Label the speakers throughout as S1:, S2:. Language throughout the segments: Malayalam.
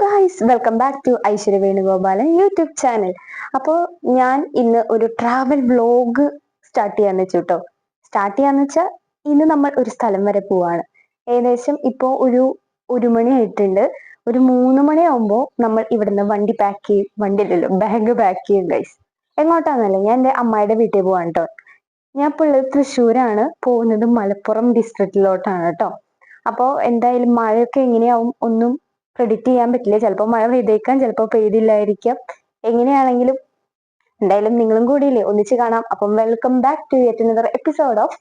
S1: Guys welcome back to Aishwarya Venugopalan YouTube channel അപ്പോൾ ഞാൻ ഇന്ന് ഒരു ട്രാവൽ വ്ലോഗ് സ്റ്റാർട്ട് ചെയ്യാന്ന് വെച്ചു കേട്ടോ സ്റ്റാർട്ട് ചെയ്യാന്ന് വെച്ചാൽ ഇന്ന് നമ്മൾ ഒരു സ്ഥലം വരെ പോവാണ്. ഏകദേശം ഇപ്പോൾ ഒരു ഒരു മണി ആയിട്ടുണ്ട്. ഒരു മൂന്ന് മണിയാവുമ്പോൾ നമ്മൾ ഇവിടുന്ന് വണ്ടി പാക്ക് ചെയ്യും. വണ്ടിയിലല്ലോ ബാഗ് പാക്ക് ചെയ്യും ഗൈസ് എങ്ങോട്ടാന്നല്ല ഞാൻ എന്റെ അമ്മായിയുടെ വീട്ടിൽ പോവാണ് കേട്ടോ ഞാൻ ഇപ്പോൾ ഉള്ളത് തൃശ്ശൂരാണ്. പോകുന്നത് മലപ്പുറം ഡിസ്ട്രിക്റ്റിലോട്ടാണ് കേട്ടോ അപ്പോൾ എന്തായാലും മഴയൊക്കെ എങ്ങനെയാവും ഒന്നും പ്രെഡിക്റ്റ് ചെയ്യാൻ പറ്റില്ല. ചിലപ്പോൾ മഴ പെയ്തേക്കാം ചിലപ്പോൾ പെയ്തില്ലായിരിക്കാം. എങ്ങനെയാണെങ്കിലും എന്തായാലും നിങ്ങളും കൂടിയില്ലേ ഒന്നിച്ച് കാണാം. അപ്പം welcome back to yet another episode of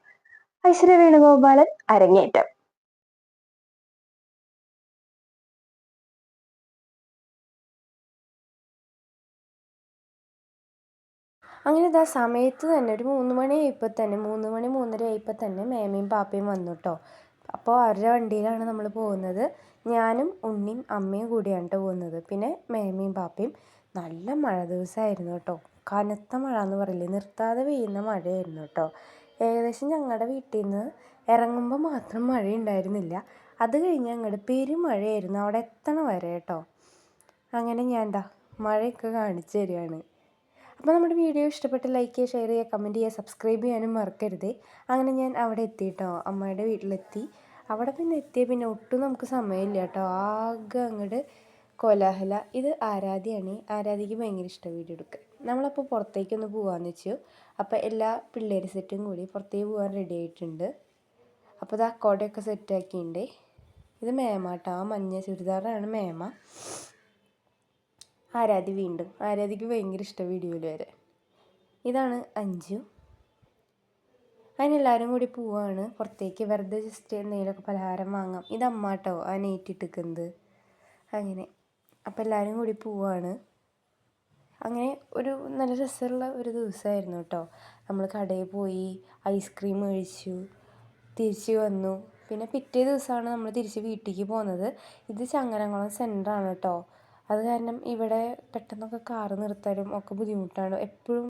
S1: Aishwarya Venugopalan അരങ്ങേറ്റം.
S2: അങ്ങനെ ഇതാ സമയത്ത് തന്നെ ഒരു മൂന്ന് മണി ആയപ്പോൾ തന്നെ മൂന്ന് മണി മൂന്നര ആയപ്പോൾ തന്നെ മേമയും പാപ്പയും വന്നു കേട്ടോ അപ്പോൾ അവരുടെ വണ്ടിയിലാണ് നമ്മൾ പോകുന്നത്. ഞാനും ഉണ്ണിയും അമ്മയും കൂടിയാണ് കേട്ടോ പോകുന്നത്. പിന്നെ മേമയും പാപ്പയും. നല്ല മഴ ദിവസമായിരുന്നു കേട്ടോ കനത്ത മഴ എന്ന് പറയില്ലേ? നിർത്താതെ പെയ്യുന്ന മഴയായിരുന്നു കേട്ടോ ഏകദേശം ഞങ്ങളുടെ വീട്ടിൽ നിന്ന് ഇറങ്ങുമ്പോൾ മാത്രം മഴയുണ്ടായിരുന്നില്ല. അത് കഴിഞ്ഞ് അങ്ങോട്ട് പെരുമഴയായിരുന്നു. അവിടെ എത്തണ വരെ കേട്ടോ അങ്ങനെ ഞാൻ എന്താ മഴയൊക്കെ കാണിച്ചു തരികയാണ്. അപ്പോൾ നമ്മുടെ വീഡിയോ ഇഷ്ടപ്പെട്ട് ലൈക്ക് ചെയ്യുക ഷെയർ ചെയ്യുക കമന്റ് ചെയ്യുക സബ്സ്ക്രൈബ് ചെയ്യാനും മറക്കരുത്. അങ്ങനെ ഞാൻ അവിടെ എത്തി കേട്ടോ അമ്മയുടെ വീട്ടിലെത്തി. അവിടെ പിന്നെ എത്തിയ പിന്നെ ഒട്ടും നമുക്ക് സമയമില്ല കേട്ടോ ആകെ അങ്ങോട്ട് കോലാഹല. ഇത് ആരാധ്യയാണ്. ആരാധ്യക്ക് ഭയങ്കര ഇഷ്ടം വീഡിയോ എടുക്കാൻ. നമ്മളപ്പോൾ പുറത്തേക്കൊന്ന് പോകാമെന്ന് വെച്ചു. അപ്പോൾ എല്ലാ പിള്ളേർ സെറ്റും കൂടി പുറത്തേക്ക് പോകാൻ റെഡി ആയിട്ടുണ്ട്. അപ്പോൾ ഇത് അക്കോടയൊക്കെ സെറ്റാക്കിയിട്ടുണ്ട് ഇത് മേമ കേട്ടോ ആ മഞ്ഞ ചുരിദാറാണ് മേമ. ആരാധി വീണ്ടും. ആരാധിക്ക് ഭയങ്കര ഇഷ്ടം വീഡിയോയിൽ വരെ. ഇതാണ് അഞ്ചു. അതിനെല്ലാവരും കൂടി പോവാണ്. പുറത്തേക്ക് വെറുതെ ജസ്റ്റ് എന്തെങ്കിലുമൊക്കെ പലഹാരം വാങ്ങാം. ഇത് അമ്മാട്ടോ ആ നെയ്റ്റിട്ടിക്കുന്നത് അങ്ങനെ. അപ്പോൾ എല്ലാവരും കൂടി പോവാണ്. അങ്ങനെ ഒരു നല്ല രസമുള്ള ഒരു ദിവസമായിരുന്നു കേട്ടോ. നമ്മൾ കടയിൽ പോയി ഐസ്ക്രീം കഴിച്ചു തിരിച്ചു വന്നു. പിന്നെ പിറ്റേ ദിവസമാണ് നമ്മൾ തിരിച്ച് വീട്ടിലേക്ക് പോകുന്നത്. ഇത് ചങ്ങരംകുളം സെന്ററാണ് കേട്ടോ. അത് കാരണം ഇവിടെ പെട്ടെന്നൊക്കെ കാറ് നിർത്താനും ഒക്കെ ബുദ്ധിമുട്ടാണ്. എപ്പോഴും